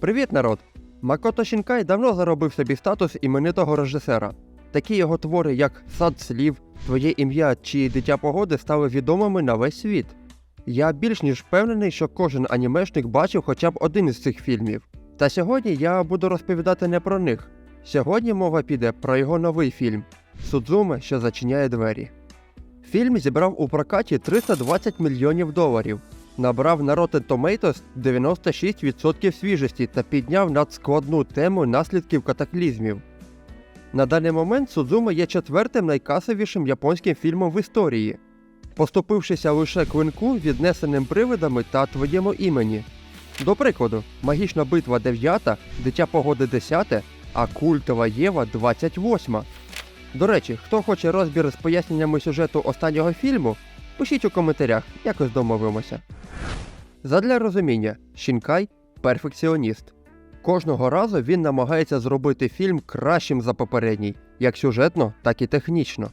Привіт, народ! Макото Шінкай давно заробив собі статус іменитого режисера. Такі його твори, як Сад слів, Твоє ім'я чи Дитя погоди стали відомими на весь світ. Я більш ніж впевнений, що кожен анімешник бачив хоча б один із цих фільмів. Та сьогодні я буду розповідати не про них. Сьогодні мова піде про його новий фільм Судзуме, що зачиняє двері. Фільм зібрав у прокаті 320 мільйонів доларів, набрав на Rotten Tomatoes 96% свіжості та підняв надскладну тему наслідків катаклізмів. На даний момент Судзума є четвертим найкасовішим японським фільмом в історії, поступившися лише клинку, віднесеним привидами та твоєму імені. До прикладу, магічна битва 9, дитя погоди 10, а культова Єва 28. До речі, хто хоче розбір з поясненнями сюжету останнього фільму, пишіть у коментарях, якось домовимося. Задля розуміння, Шінкай перфекціоніст. Кожного разу він намагається зробити фільм кращим за попередній, як сюжетно, так і технічно.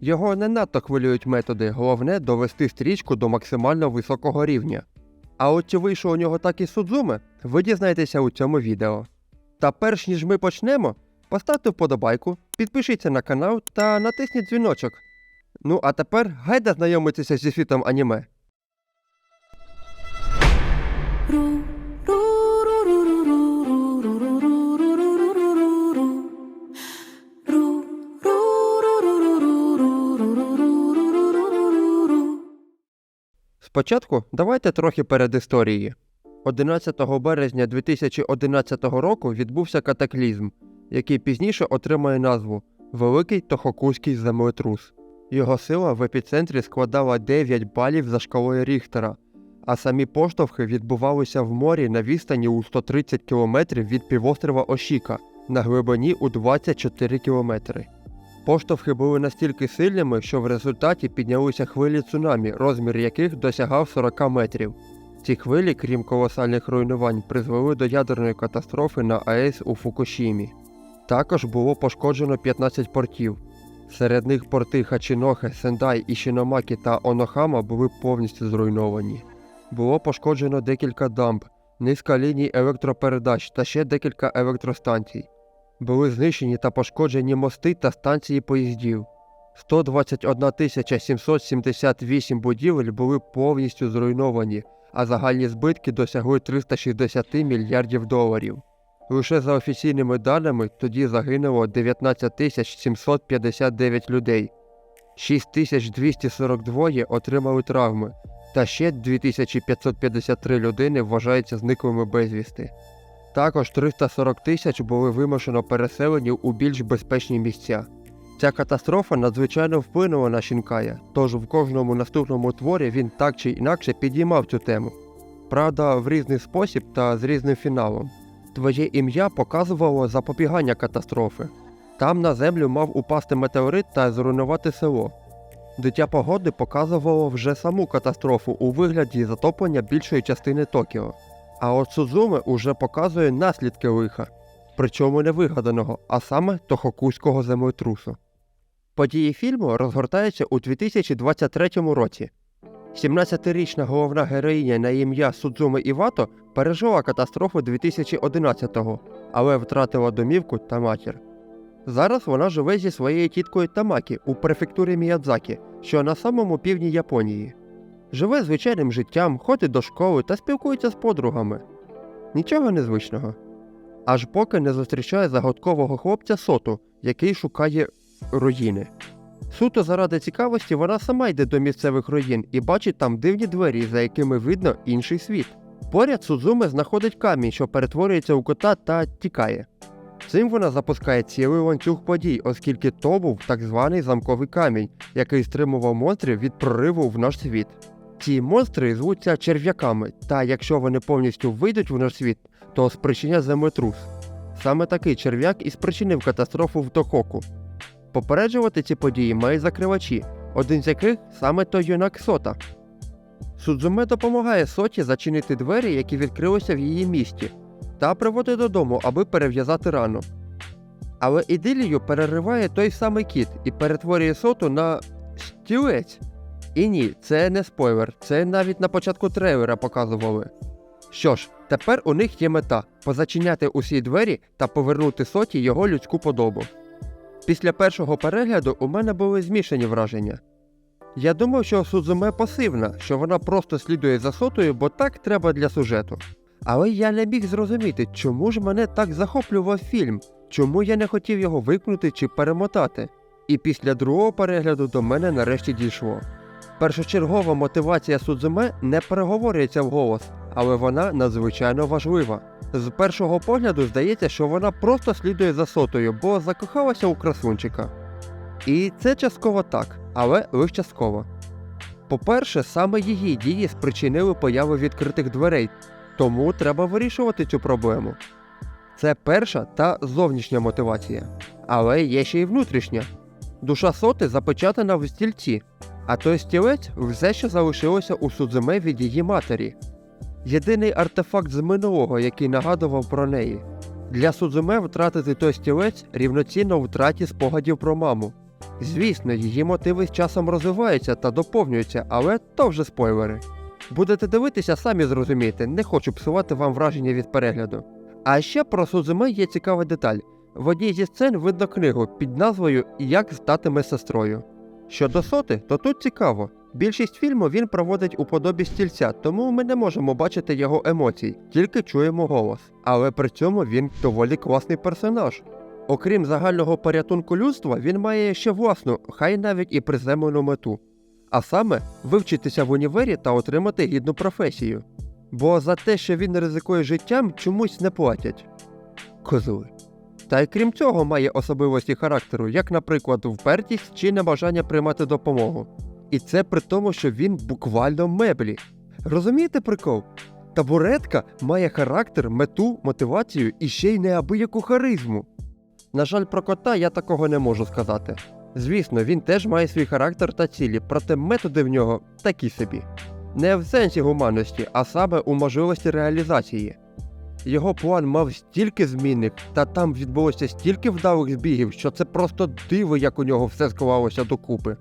Його не надто хвилюють методи, головне довести стрічку до максимально високого рівня. А от чи вийшов у нього так і Судзуме, ви дізнаєтеся у цьому відео. Та перш ніж ми почнемо, поставте вподобайку, підпишіться на канал та натисніть дзвіночок. Ну, а тепер гайда знайомитися зі світом аніме. Спочатку давайте трохи перед історії. 11 березня 2011 року відбувся катаклізм, який пізніше отримає назву Великий Тохокузький землетрус. Його сила в епіцентрі складала 9 балів за шкалою Ріхтера, а самі поштовхи відбувалися в морі на відстані у 130 км від півострова Ошіка на глибині у 24 км. Поштовхи були настільки сильними, що в результаті піднялися хвилі цунамі, розмір яких досягав 40 метрів. Ці хвилі, крім колосальних руйнувань, призвели до ядерної катастрофи на АЕС у Фукушімі. Також було пошкоджено 15 портів. Серед них порти Хачінохе, Сендай, Ішіномакі та Онохама були повністю зруйновані. Було пошкоджено декілька дамб, низка ліній електропередач та ще декілька електростанцій. Були знищені та пошкоджені мости та станції поїздів. 121 778 будівель були повністю зруйновані, а загальні збитки досягли 360 мільярдів доларів. Лише за офіційними даними тоді загинуло 19 759 людей, 6242 отримали травми, та ще 2553 людини вважаються зниклими безвісти. Також 340 тисяч були вимушено переселені у більш безпечні місця. Ця катастрофа надзвичайно вплинула на Шінкая, тож в кожному наступному творі він так чи інакше підіймав цю тему. Правда, в різний спосіб та з різним фіналом. Твоє ім'я показувало запобігання катастрофи. Там на землю мав упасти метеорит та зруйнувати село. Дитя погоди показувало вже саму катастрофу у вигляді затоплення більшої частини Токіо. А от Сузуме уже показує наслідки лиха, причому не вигаданого, а саме Тохокузького землетрусу. Події фільму розгортаються у 2023 році. 17-річна головна героїня на ім'я Судзуме Івато пережила катастрофу 2011-го, але втратила домівку та матір. Зараз вона живе зі своєю тіткою Тамакі у префектурі Міядзакі, що на самому півдні Японії. Живе звичайним життям, ходить до школи та спілкується з подругами. Нічого незвичного. Аж поки не зустрічає загадкового хлопця Соту, який шукає руїни. Суто заради цікавості вона сама йде до місцевих руїн і бачить там дивні двері, за якими видно інший світ. Поряд Судзуме знаходить камінь, що перетворюється у кота та тікає. Цим вона запускає цілий ланцюг подій, оскільки то був так званий замковий камінь, який стримував монстрів від прориву в наш світ. Ці монстри звуться черв'яками, та якщо вони повністю вийдуть в наш світ, то спричинять землетрус. Саме такий черв'як і спричинив катастрофу в Тохоку. Попереджувати ці події мають закривачі, один з яких саме той юнак Сота. Судзуме допомагає Соті зачинити двері, які відкрилися в її місті, та приводить додому, аби перев'язати рану. Але ідилію перериває той самий кіт і перетворює соту на стілець. І ні, це не спойлер, це навіть на початку трейлера показували. Що ж, тепер у них є мета позачиняти усі двері та повернути соті його людську подобу. Після першого перегляду у мене були змішані враження. Я думав, що Судзуме пасивна, що вона просто слідує за сотою, бо так треба для сюжету. Але я не міг зрозуміти, чому ж мене так захоплював фільм, чому я не хотів його викнути чи перемотати. І після другого перегляду до мене нарешті дійшло. Першочергова мотивація Судзуме не переговорюється вголос, але вона надзвичайно важлива. З першого погляду здається, що вона просто слідує за сотою, бо закохалася у красунчика. І це частково так, але лише частково. По-перше, саме її дії спричинили появу відкритих дверей, тому треба вирішувати цю проблему. Це перша та зовнішня мотивація. Але є ще й внутрішня. Душа соти запечатана в стільці, а той стілець все ще залишилося у Судзуме від її матері. Єдиний артефакт з минулого, який нагадував про неї. Для Судзуме втратити той стілець рівноцінно втраті спогадів про маму. Звісно, її мотиви з часом розвиваються та доповнюються, але то вже спойлери. Будете дивитися, самі зрозумієте, не хочу псувати вам враження від перегляду. А ще про Судзуме є цікава деталь. В одній зі сцен видно книгу під назвою Як стати медсестрою. Щодо соти, то тут цікаво. Більшість фільму він проводить у подобі стільця, тому ми не можемо бачити його емоцій, тільки чуємо голос. Але при цьому він доволі класний персонаж. Окрім загального порятунку людства, він має ще власну, хай навіть і приземлену мету. А саме вивчитися в універі та отримати гідну професію. Бо за те, що він ризикує життям, чомусь не платять. Козули. Та й крім цього має особливості характеру, як, наприклад, впертість чи небажання приймати допомогу. І це при тому, що він буквально меблі. Розумієте прикол? Табуретка має характер, мету, мотивацію і ще й неабияку харизму. На жаль, про кота я такого не можу сказати. Звісно, він теж має свій характер та цілі, проте методи в нього такі собі. Не в сенсі гуманності, а саме у можливості реалізації. Його план мав стільки змінних, та там відбулося стільки вдалих збігів, що це просто диво, як у нього все склалося докупи.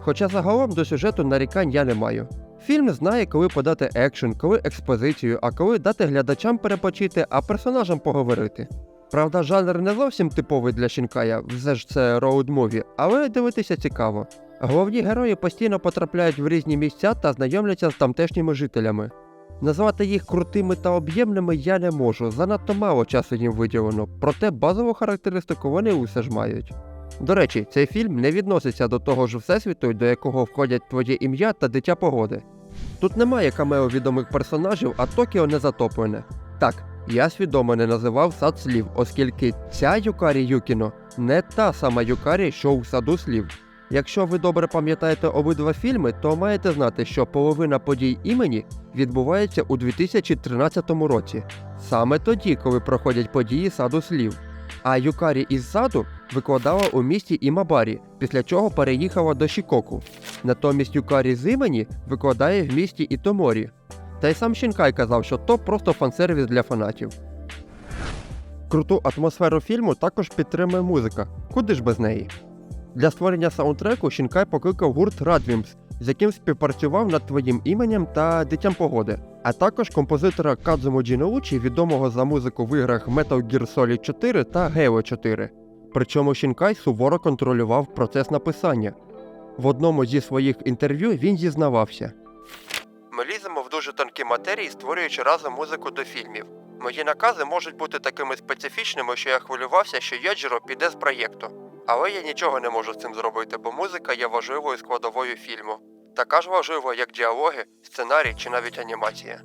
Хоча загалом до сюжету нарікань я не маю. Фільм знає, коли подати екшен, коли експозицію, а коли дати глядачам перепочити, а персонажам поговорити. Правда, жанр не зовсім типовий для Шінкая, все ж це роуд-муві, але дивитися цікаво. Головні герої постійно потрапляють в різні місця та знайомляться з тамтешніми жителями. Назвати їх крутими та об'ємними я не можу, занадто мало часу їм виділено, проте базову характеристику вони усе ж мають. До речі, цей фільм не відноситься до того ж всесвіту, до якого входять твоє ім'я та дитя погоди. Тут немає камео відомих персонажів, а Токіо не затоплене. Так, я свідомо не називав сад слів, оскільки ця Юкарі Юкіно не та сама Юкарі, що у саду слів. Якщо ви добре пам'ятаєте обидва фільми, то маєте знати, що половина подій імені відбувається у 2013 році, саме тоді, коли проходять події саду слів. А Юкарі із саду викладала у місті Імабарі, після чого переїхала до Шікоку. Натомість Юкарі з імені викладає в місті Ітоморі. Та й сам Шінкай казав, що то просто фансервіс для фанатів. Круту атмосферу фільму також підтримує музика. Куди ж без неї? Для створення саундтреку Шінкай покликав гурт Радвімс, з яким співпрацював над твоїм іменем та дитям погоди, а також композитора Кадзуму Джіноучі, відомого за музику в іграх Metal Gear Solid 4 та Halo 4. Причому Шінкай суворо контролював процес написання. В одному зі своїх інтерв'ю він зізнавався. Ми ліземо в дуже тонкі матерії, створюючи разом музику до фільмів. Мої накази можуть бути такими специфічними, що я хвилювався, що Яджіро піде з проєкту. Але я нічого не можу з цим зробити, бо музика є важливою складовою фільму. Така ж важлива, як діалоги, сценарій чи навіть анімація.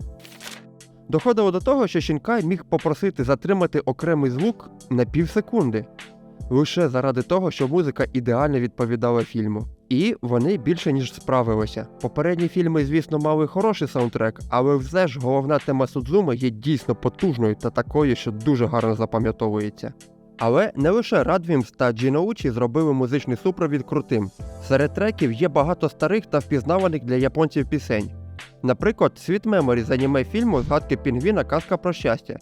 Доходило до того, що Шінкай міг попросити затримати окремий звук на півсекунди. Лише заради того, що музика ідеально відповідала фільму. І вони більше ніж справилися. Попередні фільми, звісно, мали хороший саундтрек, але все ж головна тема Судзуми є дійсно потужною та такою, що дуже гарно запам'ятовується. Але не лише Радвімс та Джіноучі зробили музичний супровід крутим. Серед треків є багато старих та впізнаваних для японців пісень. Наприклад, Sweet Memory з аніме фільму Згадки Пінгвіна Казка про щастя.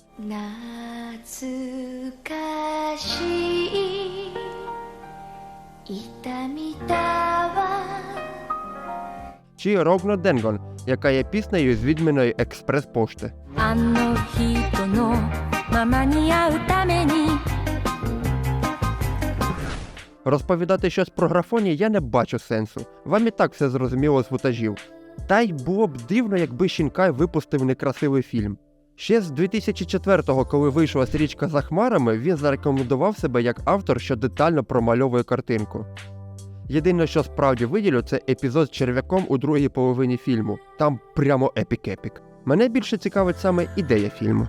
Чи Рогно Денгон, яка є піснею з відміною експрес-пошти. Розповідати щось про графоні я не бачу сенсу. Вам і так все зрозуміло з вутажів. Та й було б дивно, якби Шінкай випустив некрасивий фільм. Ще з 2004-го, коли вийшла стрічка за хмарами, він зарекомендував себе як автор, що детально промальовує картинку. Єдине, що справді виділю, це епізод з черв'яком у другій половині фільму. Там прямо епік-епік. Мене більше цікавить саме ідея фільму.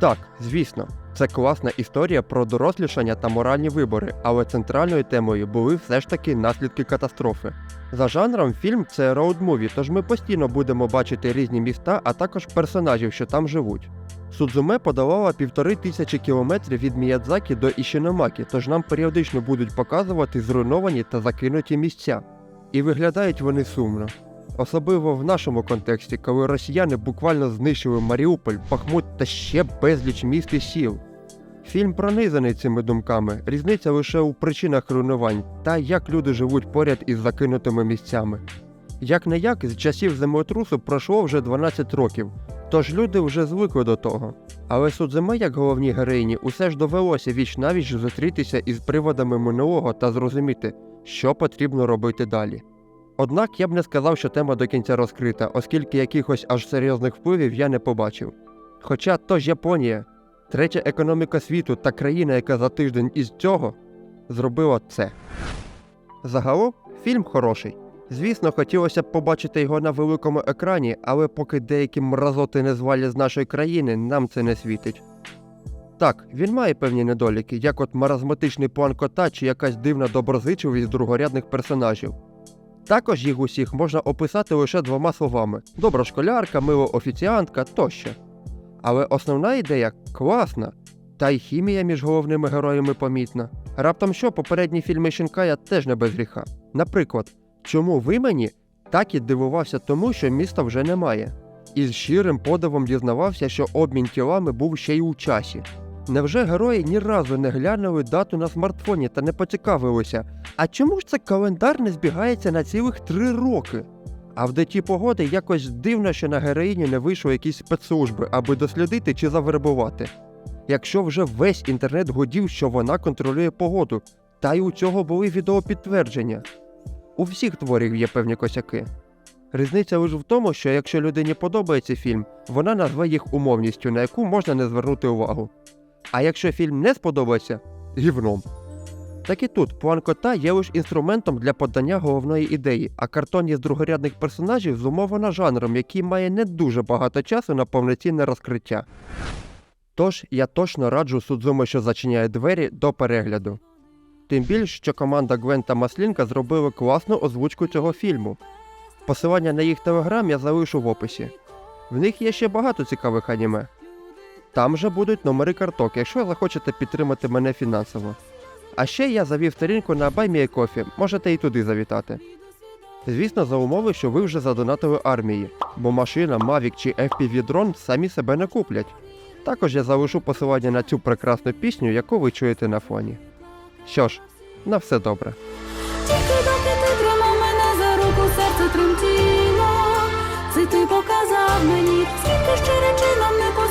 Так, звісно, це класна історія про дорослішання та моральні вибори, але центральною темою були все ж таки наслідки катастрофи. За жанром фільм це роуд-муві, тож ми постійно будемо бачити різні міста, а також персонажів, що там живуть. Судзуме подолала півтори тисячі кілометрів від Міядзакі до Ішіномакі, тож нам періодично будуть показувати зруйновані та закинуті місця. І виглядають вони сумно. Особливо в нашому контексті, коли росіяни буквально знищили Маріуполь, Бахмут та ще безліч міст і сіл. Фільм пронизаний цими думками, різниця лише у причинах руйнувань та як люди живуть поряд із закинутими місцями. Як не як, з часів землетрусу пройшло вже 12 років, тож люди вже звикли до того. Але Судзиме, як головній героїні, усе ж довелося віч навіч зустрітися із приводами минулого та зрозуміти, що потрібно робити далі. Однак я б не сказав, що тема до кінця розкрита, оскільки якихось аж серйозних впливів я не побачив. Хоча то ж Японія, третя економіка світу та країна, яка за тиждень із цього зробила це. Загалом фільм хороший. Звісно, хотілося б побачити його на великому екрані, але поки деякі мразоти не звалі з нашої країни, нам це не світить. Так, він має певні недоліки, як от маразматичний план кота чи якась дивна доброзичливість другорядних персонажів. Також їх усіх можна описати лише двома словами: добра школярка, мила офіціантка тощо. Але основна ідея класна, та й хімія між головними героями помітна. Раптом що попередні фільми Шінкая теж не без гріха. Наприклад, чому ви мені так і дивувався тому, що міста вже немає, і з щирим подивом дізнавався, що обмін тілами був ще й у часі. Невже герої ні разу не глянули дату на смартфоні та не поцікавилися, а чому ж це календар не збігається на цілих три роки? А в деті погоди якось дивно, що на героїні не вийшли якісь спецслужби, аби дослідити чи завербувати. Якщо вже весь інтернет гудів, що вона контролює погоду, та й у цього були відеопідтвердження. У всіх творів є певні косяки. Різниця лише в тому, що якщо людині подобається фільм, вона назве їх умовністю, на яку можна не звернути увагу. А якщо фільм не сподобається гівном. Так і тут план кота є лише інструментом для подання головної ідеї, а картонність другорядних персонажів зумовлена жанром, який має не дуже багато часу на повноцінне розкриття. Тож я точно раджу Судзуми, що зачиняє двері до перегляду. Тим більш, що команда Гвен та Маслінка зробили класну озвучку цього фільму. Посилання на їх телеграм я залишу в описі. В них є ще багато цікавих аніме. Там же будуть номери карток, якщо захочете підтримати мене фінансово. А ще я завів сторінку на BuyMeACoffee, можете і туди завітати. Звісно, за умови, що ви вже задонатили армії, бо машина, Mavic чи FPV дрон самі себе не куплять. Також я залишу посилання на цю прекрасну пісню, яку ви чуєте на фоні. Що ж, на все добре. Тільки доки ти тримав мене за руку, серце тремтіло. Це ти показав мені, скільки ще речей нам не